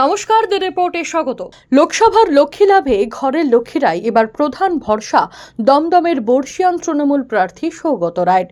নমস্কার দ্য রিপোর্টে স্বাগত। লোকসভার লক্ষ্মী লাভে ঘরের লক্ষ্মীরাই এবার প্রধান ভরসা দমদমের বর্ষিয়ান তৃণমূল প্রার্থী সৌগত রায়ের।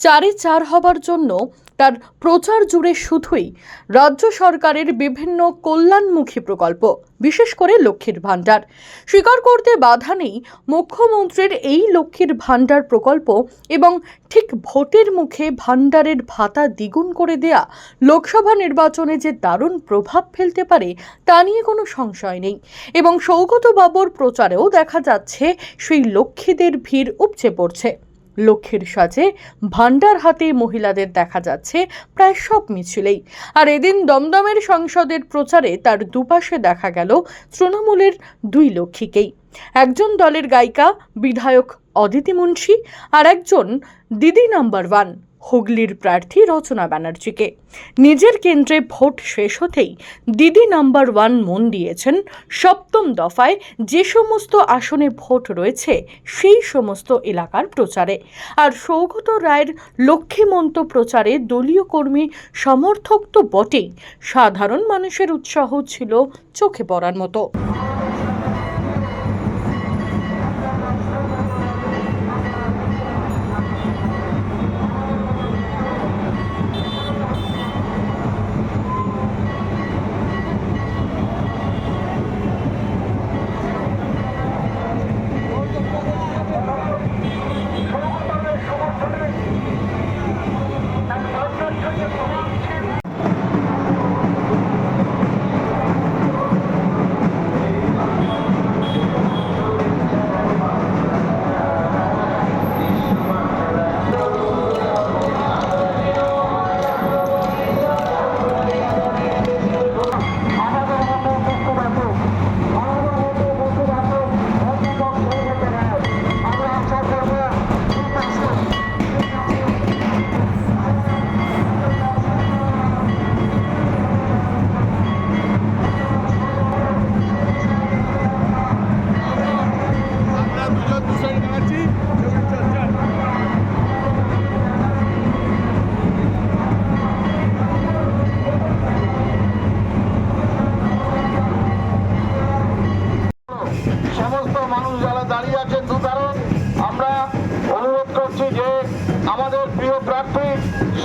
চারে চার হবার জন্য তার প্রচার জুড়ে শুধুই রাজ্য সরকারের বিভিন্ন কল্যাণমুখী প্রকল্প, বিশেষ করে লক্ষ্মীর ভাণ্ডার। স্বীকার করতে বাধা নেই মুখ্যমন্ত্রীর এই লক্ষ্মীর ভাণ্ডার প্রকল্প এবং ঠিক ভোটের মুখে ভাণ্ডারের ভাতা দ্বিগুণ করে দেয়া লোকসভা নির্বাচনে যে দারুণ প্রভাব ফেলতে পারে তা নিয়ে কোনো সংশয় নেই এবং সৌগত বাবুর প্রচারেও দেখা যাচ্ছে সেই লক্ষ্মীদের ভিড় উপচে পড়ছে। লক্ষ্মীর সাজে ভান্ডার হাতে মহিলাদের দেখা যাচ্ছে প্রায় সব মিছিলেই। আর এদিন দমদমের সংসদের প্রচারে তার দুপাশে দেখা গেল তৃণমূলের দুই লক্ষ্মীকেই। একজন দলের গায়িকা, বিধায়ক অদিতি মুন্সী আর একজন দিদি নাম্বার ওয়ান। হুগলির প্রার্থী রচনা ব্যানার্জিকে। নিজের কেন্দ্রে ভোট শেষ হতেই দিদি নাম্বার ওয়ান মন দিয়েছেন সপ্তম দফায় যে সমস্ত আসনে ভোট রয়েছে সেই সমস্ত এলাকার প্রচারে। আর সৌগত রায়ের লক্ষ্মীমন্ত প্রচারে দলীয় কর্মী সমর্থক তো বটেই। সাধারণ মানুষের উৎসাহ ছিল চোখে পড়ার মতো।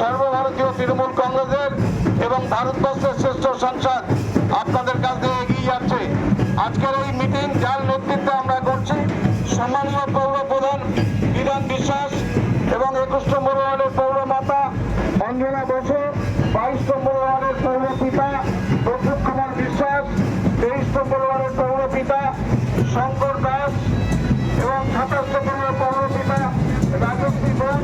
সর্বভারতীয় তৃণমূল কংগ্রেসের এবং ভারতবর্ষের শ্রেষ্ঠ সাংসদ আপনাদের কাছ দিয়ে এগিয়ে যাচ্ছে। আজকের এই মিটিং যার নেতৃত্বে আমরা করছি সম্মানীয় পৌর প্রধান বিধান বিশ্বাস এবং একুশ নম্বর ওয়ার্ডের পৌর মাতা অঞ্জনা বসু, বাইশ নম্বর ওয়ার্ডের পৌর পিতা প্রদীপ কুমার বিশ্বাস, তেইশ নম্বর ওয়ার্ডের পৌর পিতা শঙ্কর দাস এবং সাতাশ নম্বর পৌর পিতা রাজশ্রী ঘোষ।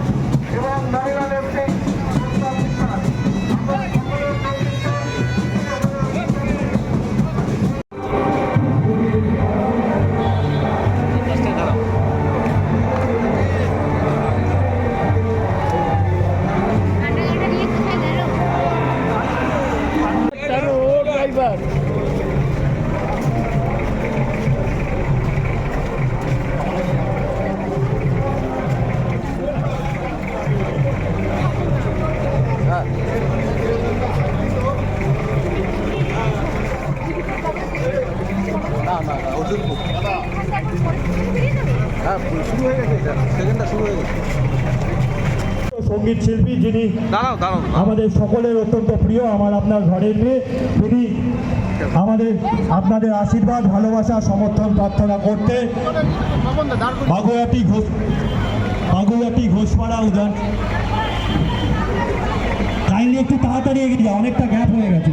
সংগীত শিল্পী যিনি আমাদের সকলের অত্যন্ত প্রিয় আমার আপনার ঘরের মেয়ে তিনি আমাদের আপনাদের আশীর্বাদ ভালোবাসা সমর্থন প্রার্থনা করতে বাগুয়াটি ঘোষ বাগুয়াটি ঘোষপাড়া উদান কাইন্ডলি একটু তাড়াতাড়ি এগিয়ে অনেকটা গ্যাপ হয়ে গেছে।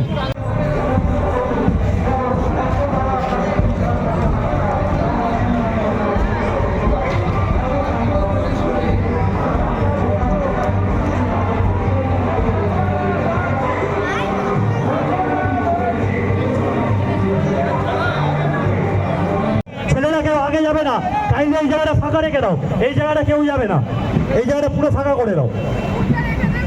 কাইন্ডলি এই জায়গাটা ফাঁকা রেখে দাও এই জায়গাটা কেউ যাবে না। এই জায়গাটা পুরো ফাঁকা করে দাও।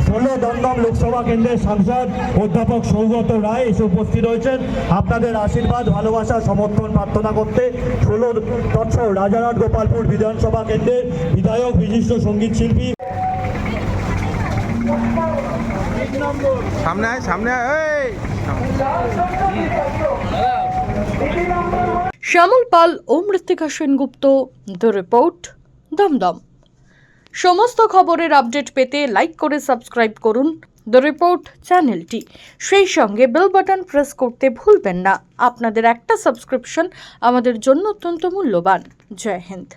ষোলো দমদম লোকসভা কেন্দ্রের সাংসদ অধ্যাপক সৌগত রায় এসে উপস্থিত রয়েছেন। আপনাদের আশীর্বাদ ভালোবাসা সমর্থন প্রার্থনা করতে ষোলো তৎস রাজারহাট গোপালপুর বিধানসভা কেন্দ্রের বিধায়ক বিশিষ্ট সংগীত শিল্পী। সামনে আয় সামনে আয় এই! শ্যামল পাল ও মৃত্তিকা সেনগুপ্ত দ্য রিপোর্ট দমদম সমস্ত খবরের আপডেট পেতে লাইক করে সাবস্ক্রাইব করুন দ্য রিপোর্ট চ্যানেলটি সেই সঙ্গে বেল বাটন প্রেস করতে ভুলবেন না। আপনাদের একটা সাবস্ক্রিপশন আমাদের জন্য অত্যন্ত মূল্যবান। জয় হিন্দ।